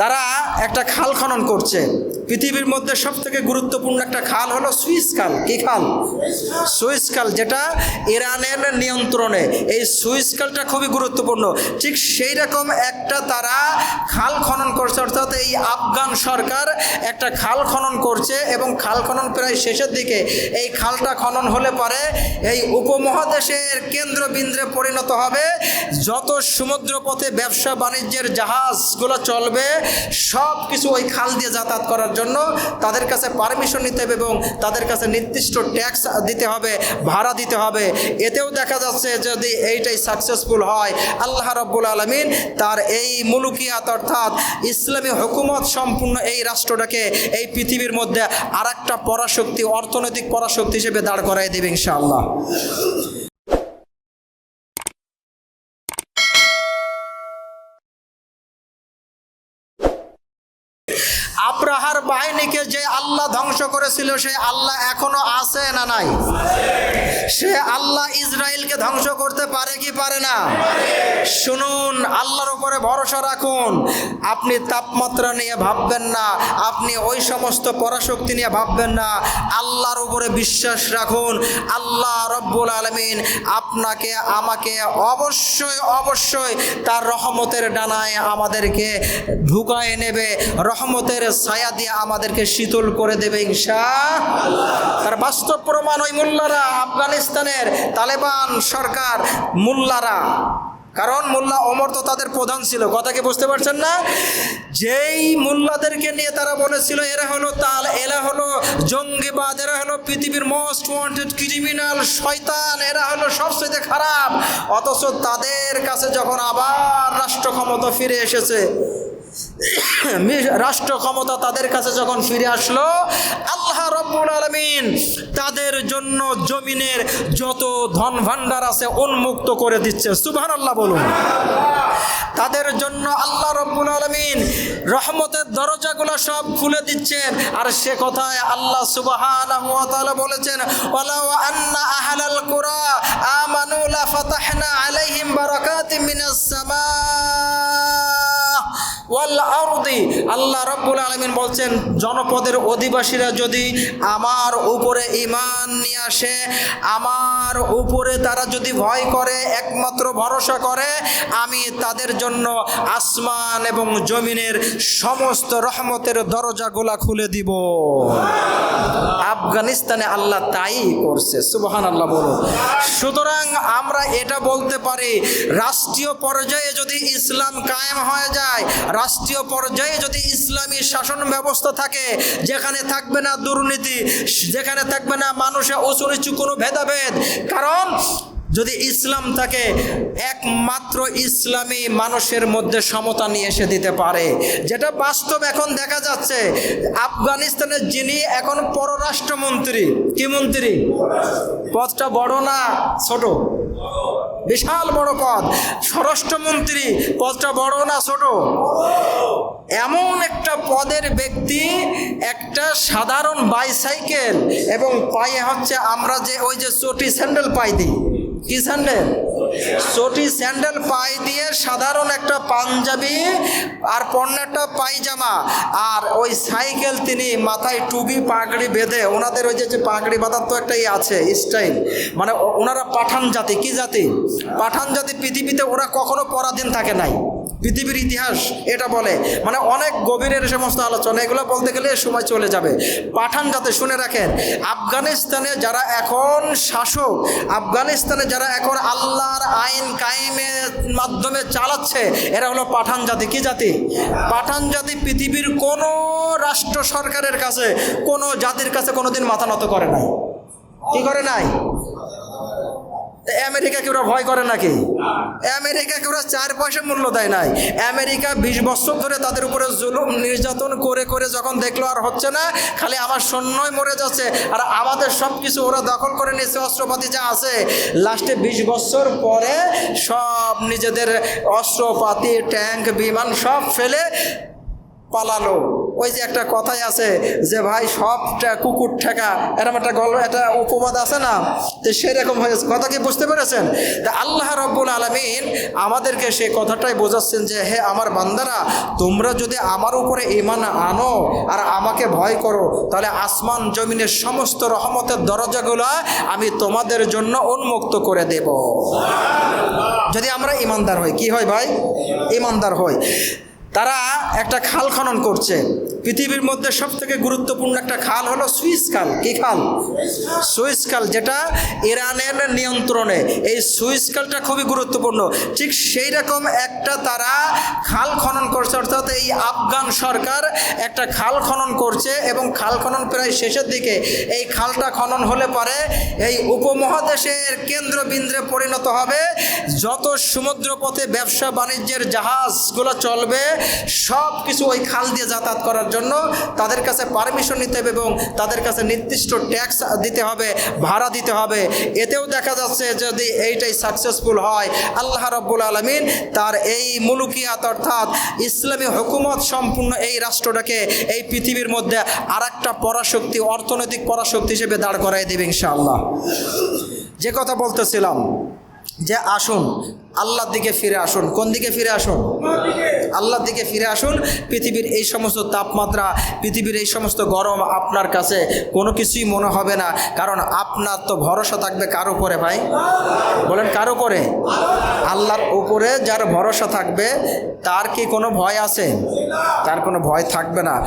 তারা একটা খাল খনন করছে। পৃথিবীর মধ্যে সব থেকে গুরুত্বপূর্ণ একটা খাল হলো সুইস খাল। কি খাল? সুইস খাল, যেটা ইরানের নিয়ন্ত্রণে। এই সুইস খালটা খুবই গুরুত্বপূর্ণ। ঠিক সেই রকম একটা তারা খাল খনন করছে, অর্থাৎ এই আফগান সরকার একটা খাল খনন করছে এবং খাল খনন প্রায় শেষের দিকে। এই খালটা খনন হলে পরে এই উপমহাদেশের কেন্দ্রবিন্দুে পরিণত হবে। যত সমুদ্রপথে ব্যবসা বাণিজ্যের জাহাজগুলো চলবে সব কিছু ওই খাল দিয়ে যাতায়াত করার জন্য তাদের কাছে পারমিশন নিতে হবে এবং তাদের কাছে নির্দিষ্ট ট্যাক্স দিতে হবে, ভাড়া দিতে হবে। এতেও দেখা যাচ্ছে যদি এইটাই সাকসেসফুল হয়, আল্লাহ রব্বুল আলমিন তার এই মুলুকিয়াত অর্থাৎ ইসলামী হুকুমত সম্পূর্ণ এই রাষ্ট্রটাকে এই পৃথিবীর মধ্যে আর একটা পরাশক্তি, অর্থনৈতিক পরাশক্তি হিসেবে দাঁড় করাই দেবে ইনশাআল্লাহ। আব্রাহার বাহিনীকে যে আল্লাহ ধ্বংস করেছিল সেই আল্লাহ এখনও আছে না নাই? সে আল্লাহ ইসরায়েলকে ধ্বংস করতে পারে কি পারে না? শুনুন, আল্লাহর উপরে ভরসা রাখুন। আপনি তাপমাত্রা নিয়ে ভাববেন না, আপনি ওই সমস্ত পরাশক্তি নিয়ে ভাববেন না। আল্লাহর উপরে বিশ্বাস রাখুন। আল্লাহ রব্বুল আলমিন আপনাকে, আমাকে অবশ্যই অবশ্যই তার রহমতের ডানায় আমাদেরকে ঢুকায় নেবে। রহমতের ছায়া দিয়ে আমাদেরকে শীতল করে দেবে ইনশা তার বাস্তব প্রমাণ ওই মোল্লারা আফগানিস্তানের তালেবান সরকার মোল্লারা। কারণ মোল্লা অমর তো তাদের প্রধান ছিল। কথা কি বুঝতে পারছেন না? যেই মোল্লাদেরকে নিয়ে তারা বলেছিল, এরা হলো তাল, এরা হলো জঙ্গিবাদ, এরা হলো পৃথিবীর মোস্ট ওয়ান্টেড ক্রিমিনাল শয়তান, এরা হলো সবচেয়ে খারাপ। অথচ তাদের কাছে যখন আবার রাষ্ট্র ক্ষমতা ফিরে এসেছে রাষ্ট্র ক্ষমতা তাদের কাছে যখন ফিরে আসলো, আল্লাহ রব্বুল আলমিন তাদের জন্য জমিনের যত ধন ভাণ্ডার আছে উন্মুক্ত করে দিচ্ছে। সুবহান আল্লাহ বলুন। তাদের জন্য আল্লাহ রব্বুল আলমিন রহমতের দরজাগুলো সব খুলে দিচ্ছেন। আর সে কথায় আল্লাহ সুবহান বলেছেন আহলাল কুরা আমানু লা ফাতাহনা আলাইহিম বারাকাতিম মিনাস সামা আল্লাহ রব্বুল আলমিন বলছেন, জনপদের অধিবাসীরা যদি আমার উপরে ইমান নিয়ে আসে, আমার উপরে তারা যদি ভয় করে, একমাত্র ভরসা করে, আমি তাদের জন্য আসমান এবং জমিনের সমস্ত রহমতের দরজাগুলা খুলে দিব। আফগানিস্তানে আল্লাহ তাই করছে সুবহান আল্লাহ বলো। সুতরাং আমরা এটা বলতে পারি, রাষ্ট্রীয় পর্যায়ে যদি ইসলাম কায়েম হয়ে যায়, রাষ্ট্রীয় পর্যায়ে যদি ইসলামী শাসন ব্যবস্থা থাকে, যেখানে থাকবে না দুর্নীতি, যেখানে থাকবে না মানুষে নিচু কোনো ভেদাভেদ, কারণ যদি ইসলাম থাকে একমাত্র ইসলামী মানুষের মধ্যে সমতা নিয়ে এসে দিতে পারে, যেটা বাস্তব এখন দেখা যাচ্ছে। আফগানিস্তানের যিনি এখন পররাষ্ট্রমন্ত্রী, কি মন্ত্রী? পদটা বড় না ছোট? বিশাল বড় পদ। স্বরাষ্ট্রমন্ত্রী, পদটা বড় না ছোট? এমন একটা পদের ব্যক্তি, একটা সাধারণ বাইসাইকেল, এবং পায়ে হচ্ছে আমরা যে ওই যে চটি স্যান্ডেল পাই দিই। কি স্যান্ডেল? চটি স্যান্ডেল পাই দিয়ে সাধারণ একটা পাঞ্জাবি আর পণ্যটা পায়জামা। আর ওই সাইকেল তিনি মাথায় টুবি পাগড়ি বেঁধে, ওনাদের ওই যে পাগড়ি বাঁধার তো একটাই আছে, স্টাইল। মানে ওনারা পাঠান জাতি কি জাতি? পাঠান জাতি পৃথিবীতে ওরা কখনো পরাধীন থাকে নাই। পৃথিবীর ইতিহাস এটা বলে। মানে অনেক গভীরের সমস্ত আলোচনা, এগুলো বলতে গেলে সময় চলে যাবে। পাঠান যাতে শুনে রাখেন, আফগানিস্তানে যারা এখন শাসক, আফগানিস্তানে যারা এখন আল্লাহর আইন কায়েমের মাধ্যমে চালাচ্ছে, এরা হলো পাঠান জাতি। কি জাতি? পাঠান জাতি পৃথিবীর কোনো রাষ্ট্র সরকারের কাছে, কোনো জাতির কাছে কোনোদিন মাথা নত করে নাই। কি করে নাই? আমেরিকাকে ওরা ভয় করে নাকি? আমেরিকাকে ওরা চার পয়সা মূল্য দেয় নাই? আমেরিকা বিশ বছর ধরে তাদের উপরে জুলুম, নির্যাতন করে করে যখন দেখল আর হচ্ছে না, খালি আমার সৈন্যই মরে যাচ্ছে আর আমাদের সব কিছু ওরা দখল করে নিয়েছে, অস্ত্রপাতি যা আছে। লাস্টে বিশ বছর পরে সব নিজেদের অস্ত্রপাতি, ট্যাঙ্ক, বিমান সব ফেলে পালালো। ওই যে একটা কথাই আছে যে ভাই সব টা- কুকুর ঠেকা এরকম একটা গল্প, একটা উপবাদ আছে না? তো সেরকম হয়েছে কথা কি বুঝতে পেরেছেন? তা আল্লাহ রব্বুল আলমিন আমাদেরকে সেই কথাটাই বোঝাচ্ছেন যে, হে আমার বান্দারা, তোমরা যদি আমার উপরে ইমান আনো আর আমাকে ভয় করো, তাহলে আসমান জমিনের সমস্ত রহমতের দরজাগুলো আমি তোমাদের জন্য উন্মুক্ত করে দেব। যদি আমরা ইমানদার হই, কি হয় ভাই? ইমানদার হই। তারা একটা খাল খনন করছে। পৃথিবীর মধ্যে সব থেকে গুরুত্বপূর্ণ একটা খাল হলো সুইস খাল। কি খাল? সুইস খাল, যেটা ইরানের নিয়ন্ত্রণে। এই সুইস খালটা খুবই গুরুত্বপূর্ণ। ঠিক সেই রকম একটা তারা খাল খনন করছে, অর্থাৎ এই আফগান সরকার একটা খাল খনন করছে এবং খাল খনন প্রায় শেষের দিকে এই খালটা খনন হলে পরে এই উপমহাদেশের কেন্দ্রবিন্দুতে পরিণত হবে। যত সমুদ্রপথে ব্যবসা বাণিজ্যের জাহাজগুলো চলবে সব কিছু ওই খাল দিয়ে যাতায়াত করার জন্য তাদের কাছে পারমিশন নিতে হবে এবং তাদের কাছে নির্দিষ্ট ট্যাক্স দিতে হবে, ভাড়া দিতে হবে। এতেও দেখা যাচ্ছে যদি এইটাই সাকসেসফুল হয়, আল্লাহ রব্বুল আলমিন তার এই মুলুকিয়াত অর্থাৎ ইসলামী হুকুমত সম্পূর্ণ এই রাষ্ট্রটাকে এই পৃথিবীর মধ্যে আর একটা পরাশক্তি, অর্থনৈতিক পরাশক্তি হিসেবে দাঁড় করাই দেবে ইনশাআল্লাহ। যে কথা বলতেছিলাম যে আসুন, আল্লাহর দিকে ফিরে আসুন। কোন দিকে ফিরে আসুন? আল্লাহর দিকে ফিরে আসুন। পৃথিবীর এই সমস্ত তাপমাত্রা, পৃথিবীর এই সমস্ত গরম আপনার কাছে, কোনো কিছুই মনে হবে না। কারণ আপনার তো ভরসা থাকবে কার উপরে ভাই? বলেন কার উপরে? আল্লাহর উপরে যার ভরসা থাকবে, তার কি কোনো ভয় আছে? তার কোনো ভয় থাকবে না।